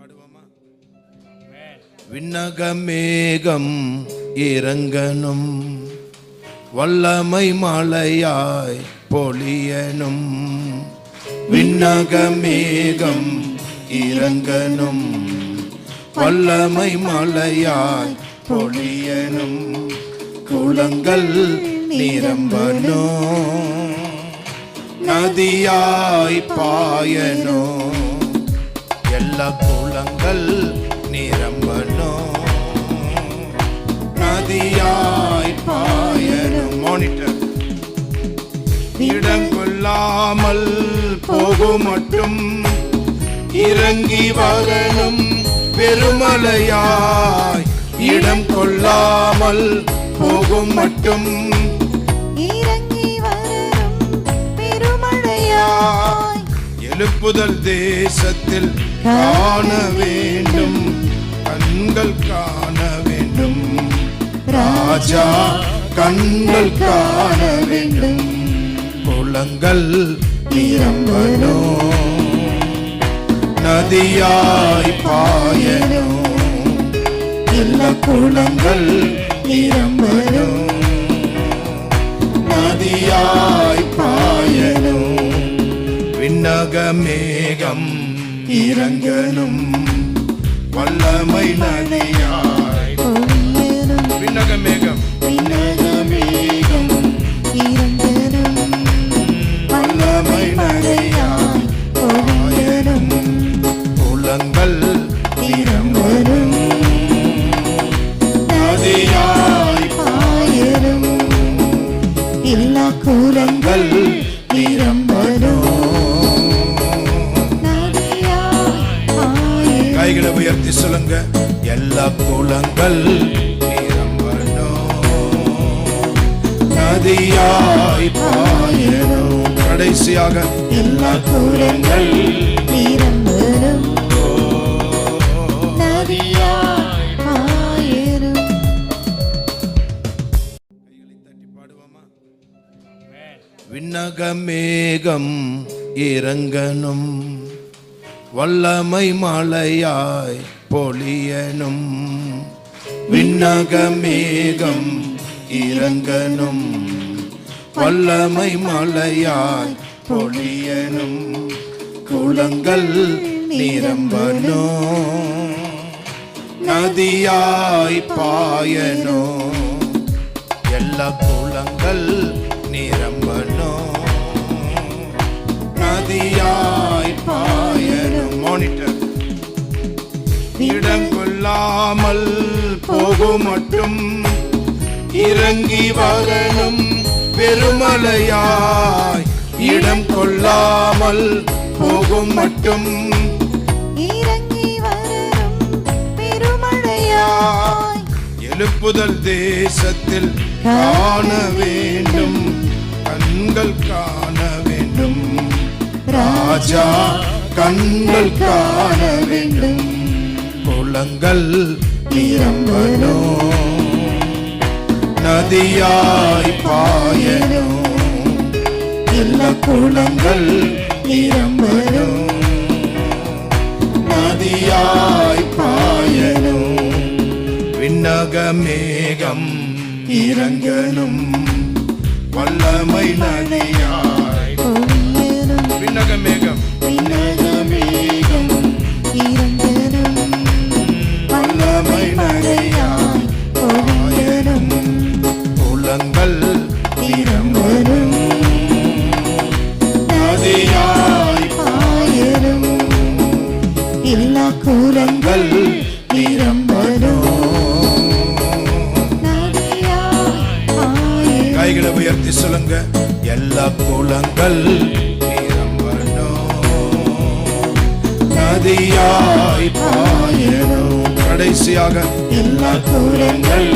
பாடுவோமா? விண்ணகமேகம் இறங்கணும் வல்லமை மலையாய் பொழியனும் விண்ணகமேகம் இறங்கணும் வல்லமை மலையாய் பொழியனும் குளங்கள் நிரம்பணும் நதியாய் பாயணும். எல்லா குளங்கள் நிரம்பணும். நதியாய் பாயணும். மானிட்டர் இடம் கொள்ளாமல் போகும் மட்டும். இறங்கி வரணும். பெருமலையாய் இடம் கொள்ளாமல் போகும் மட்டும். புதல் தேசத்தில் காண வேண்டும். கண்கள் காண வேண்டும். ராஜா கண்கள் காண வேண்டும். குளங்கள் நிரம்பணும் நதியாய் பாயணும் எல்லா குளங்கள் மேகம் இறங்கணும். வல்லமை நதியாய் விண்ணக மேகம். விண்ணகமேகம் இறங்கலும் வல்லமை மழையாய் பொழியலும் குளங்கள் நிரம்பணும் நதியாய் எல்லா கூலங்கள் கடல் நதியாய் பாயணும் கடைசியாக எல்லா தூரங்கள் நிரம்பலும் நதியாய் கைகளை தட்டி பாடுவோமா இறங்கணும் வல்லமை மலையாய் பொழியனும் விண்ணக மேகம் இறங்கனும் வல்லமை மலையாய் பொழியனும் குளங்கள் நிரம்பணும். நதியாய் பாயனோ எல்லா குளங்கள் நிரம்பனோ நதியாய் பாய போகும் மட்டும். இறங்கி வரணும் பெருமலையாய் இடம் கொள்ளாமல் போகும் மட்டும். எழுப்புதல் தேசத்தில் காண வேண்டும். கண்கள் காண வேண்டும். ராஜா கண்கள் காண வேண்டும். குளங்கள் நிரம்பணும். நதியாய் பாயணும். எல்லா குளங்கள் நிரம்பணும். நதியாய் பாயணும். விண்ணக மேகம் இறங்கனும் வல்லமை நக கூலங்கள் பாயலும் கைகளை உயர்த்தி சொல்லுங்க எல்லா நிரம்பணும் நதியாய் பாயணும். கடைசியாக எல்லா குளங்கள்